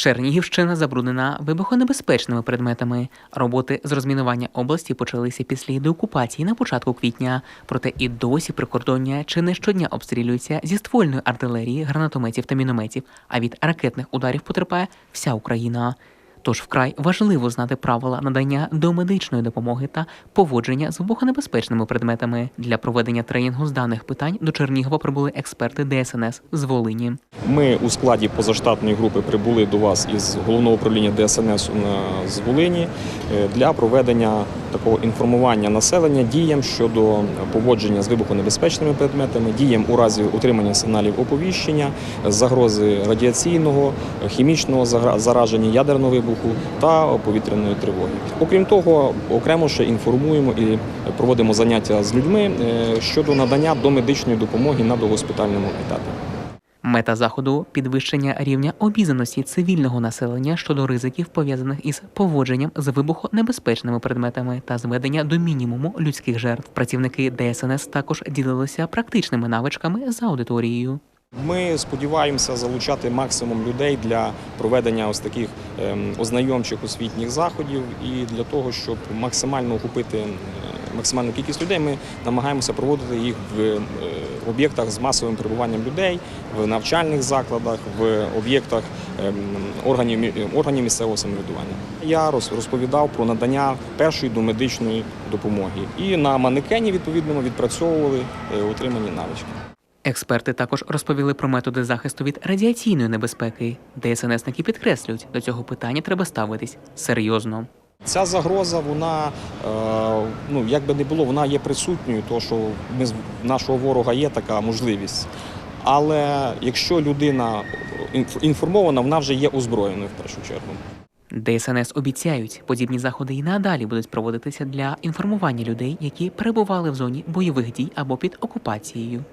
Чернігівщина забруднена вибухонебезпечними предметами. Роботи з розмінування області почалися після деокупації на початку квітня. Проте і досі прикордоння чи не щодня обстрілюється зі ствольної артилерії, гранатометів та мінометів. А від ракетних ударів потерпає вся Україна. Тож вкрай важливо знати правила надання домедичної допомоги та поводження з вибухонебезпечними предметами. Для проведення тренінгу з даних питань до Чернігова прибули експерти ДСНС з Волині. Ми у складі позаштатної групи прибули до вас із головного управління ДСНС з Волині е, для проведення такого інформування населення діям щодо поводження з вибухонебезпечними предметами, діям у разі отримання сигналів оповіщення, загрози радіаційного, хімічного зараження, ядерного вибуху та повітряної тривоги. Окрім того, окремо ще інформуємо і проводимо заняття з людьми е, щодо надання домедичної допомоги на догоспітальному етапі. Мета заходу підвищення рівня обізнаності цивільного населення щодо ризиків пов'язаних із поводженням з вибухонебезпечними предметами та зведення до мінімуму людських жертв. Працівники ДСНС також ділилися практичними навичками з аудиторією. Ми сподіваємося залучати максимум людей для проведення ось таких ем, ознайомчих освітніх заходів і для того, щоб максимально охопити е, максимальну кількість людей, ми намагаємося проводити їх в е, об'єктах з масовим перебуванням людей, в навчальних закладах, в об'єктах ем, органів, органів місцевого самоврядування. Я роз- розповідав про надання першої домедичної допомоги. І на манекені відповідно відпрацьовували е, отримані навички. Експерти також розповіли про методи захисту від радіаційної небезпеки. ДСНСники підкреслюють, до цього питання треба ставитись серйозно. Ця загроза, вона е, ну як би не було, вона є присутньою, тому що ми нашого ворога є така можливість. Але якщо людина інф- інформована, вона вже є озброєною в першу чергу. ДСНС обіцяють, подібні заходи і надалі будуть проводитися для інформування людей, які перебували в зоні бойових дій або під окупацією.